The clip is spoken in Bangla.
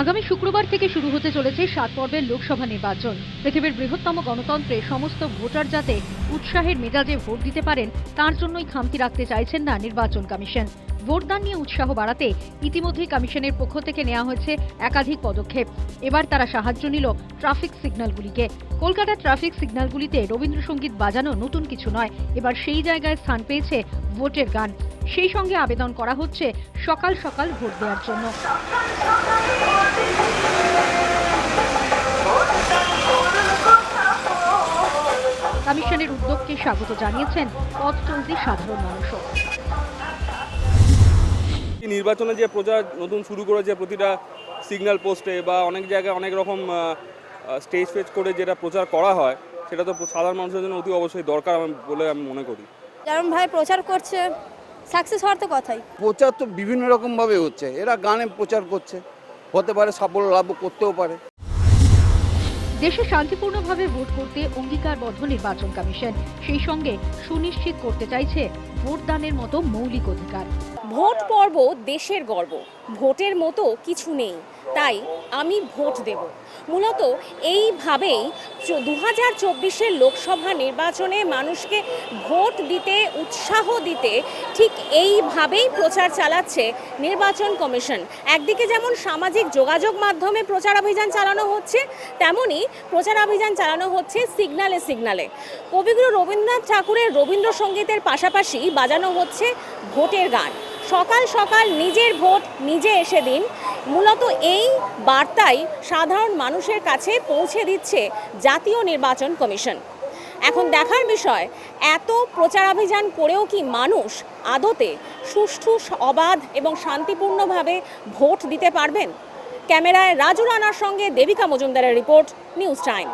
আগামী শুক্রবার থেকে শুরু হতে চলেছে সাত পর্বের লোকসভা নির্বাচন। পৃথিবীর বৃহত্তম গণতন্ত্রে সমস্ত ভোটার যাতে উৎসাহের মেজাজে ভোট দিতে পারেন, তার জন্যই খামতি রাখতে চাইছেন না নির্বাচন কমিশন। ভোটদান নিয়ে উৎসাহ বাড়াতে ইতিমধ্যেই কমিশনের পক্ষ থেকে নেওয়া হয়েছে একাধিক পদক্ষেপ। এবার তারা সাহায্য নিল ট্রাফিক সিগন্যালগুলিকে। কলকাতার ট্রাফিক সিগন্যালগুলিতে রবীন্দ্রসঙ্গীত বাজানো নতুন কিছু নয়। এবার সেই জায়গায় স্থান পেয়েছে ভোটের গান। সেই সঙ্গে আবেদন করা হচ্ছে সকাল সকাল ভোট দেওয়ার জন্য। কমিশনের উদ্যোগকে স্বাগত জানিয়েছেন পথ চলতি সাধারণ মানুষও এই নির্বাচনে যে প্রচার নতুন শুরু করেছে প্রতিটা সিগন্যাল পোস্টে বা অনেক জায়গায় অনেক রকম স্টেজ ফেজ করে যেটা প্রচার করা হয় সেটা তো সাধারণ মানুষের জন্য অতি অবশ্যই দরকার আমি- বলে আমি মনে করি। যেমন ভাই প্রচার করছে সাকসেস হওয়ার তো কথাই। প্রচার তো বিভিন্ন রকমভাবে হচ্ছে। এরা গানে প্রচার করছে। হতে পারে সাফল্য লাভ করতেও পারে। দেশে শান্তিপূর্ণভাবে ভোট করতে অঙ্গীকারবদ্ধ নির্বাচন কমিশন। সেই সঙ্গে সুনিশ্চিত করতে চাইছে ভোটদানের মতো মৌলিক অধিকার। ভোট পর্ব দেশের গর্ব। ভোটের মতো কিছু নেই, তাই আমি ভোট দেব। মূলত এইভাবেই দু হাজার চব্বিশের লোকসভা নির্বাচনে মানুষকে ভোট দিতে, উৎসাহ দিতে ঠিক এইভাবেই প্রচার চালাচ্ছে নির্বাচন কমিশন। একদিকে যেমন সামাজিক যোগাযোগ মাধ্যমে প্রচার অভিযান চালানো হচ্ছে তেমনই প্রচার অভিযান চালানো হচ্ছে সিগনালে সিগনালে। কবিগুরু রবীন্দ্রনাথ ঠাকুরের রবীন্দ্রসঙ্গীতের পাশাপাশি বাজানো হচ্ছে ভোটের গান। সকাল সকাল নিজের ভোট নিজে এসে দিন। মূলত এই বার্তাই সাধারণ মানুষের কাছে পৌঁছে দিচ্ছে জাতীয় নির্বাচন কমিশন। এখন দেখার বিষয়, এত প্রচারাভিযান করেও কি মানুষ আদতে সুষ্ঠু, অবাধ এবং শান্তিপূর্ণভাবে ভোট দিতে পারবেন? ক্যামেরায় রাজু রানার সঙ্গে দেবিকা মজুমদারের রিপোর্ট, নিউজ টাইম।